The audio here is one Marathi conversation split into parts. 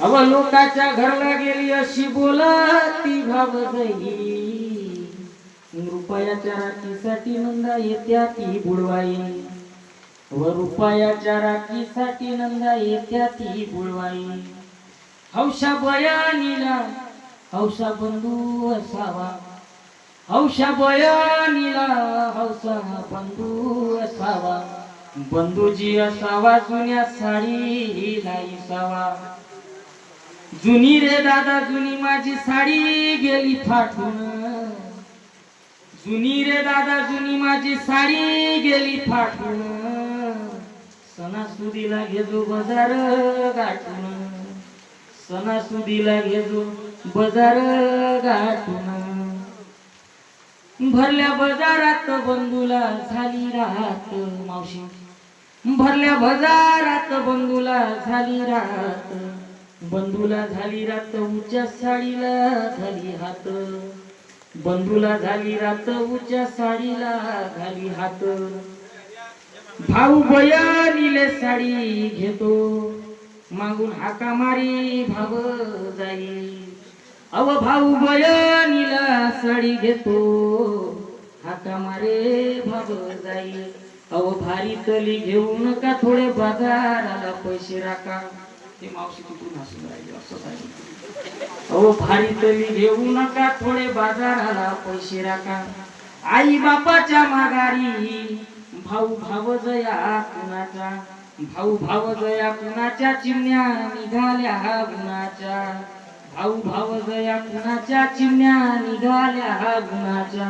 अवलोकाच्या घरला गेली अशी बोलती भाव गई रुपयाच्या राखीसाठी नंदा येत्या ती बुडवाई. व रुपयाच्या राखीसाठी नंदा येत्या ती बुडवाई. हौशा बयानीला हौशा बंधू असावा. हौशा बयानीला हौसा बंधू असावा. बंधूजी असावा जुन्या साडीला इसावा जुनी रे दादा जुनी माझी साडी गेली फाटून. जुनी रे दादा जुनी माझी साडी गेली फाटून. सणासुदीला घेजो बाजार गाठून. सणासुदीला घेजो बाजार गाठून. भरल्या बाजारात बंधूला झाली राहत मावशी. भरल्या बाजारात बंधूला झाली राहत बंधूला झाली रात उच्या साडीला झाली हात. बंधूला झाली रात उच्या साडीला झाली हात. भाऊ बयानीले साडी घेतो. मागून हाका मारी भाव जाई. अव भाऊ बयानीला साडी घेतो. हाका मारे भाग जाई. अहो भारी तली घेऊ नका थोडे बाजाराला पैसे राखा. ते मावशी तिकडून हसून राहिले असं सांगितलं. अहो भारी तली घेऊ नका थोडे बाजाराला पैसे राखा. आई बापाच्या माघारी भाऊ भाव जया कुणाचा? भाऊ भाव जया कुणाच्या चिमण्या निघाल्या हा गुणाच्या? भाऊ भाव जया कुणाच्या चिमण्या निघाल्या हा गुणाच्या?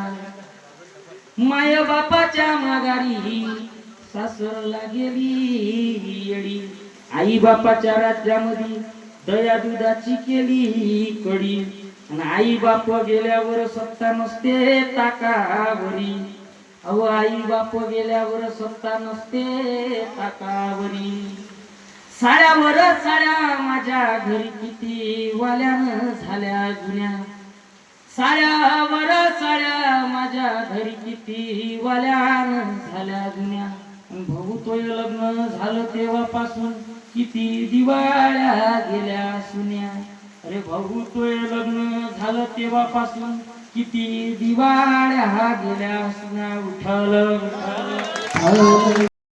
माय बापाच्या माघारी. सासरला गेली येडी. आई बापाच्या राज्यामध्ये दया दुधाची केली कडी. आणि आई बाप गेल्यावर सत्ता नसते ताकावरी. अहो आई बाप गेल्यावर सत्ता नसते ताकावरी. साड्यावर साड्या माझ्या घरी किती वाल्यानं झाल्या जुन्या. साड्यावर साड्या माझ्या घरी किती वाल्यानं झाल्या जुन्या भाऊ लग्न झालं तेव्हापासून. किती दिवाळ्या गेल्या सुन्या. अरे भाऊ लग्न झालं तेव्हापासून. किती दिवाळ्या गेल्या सुन्या. उठल उठल.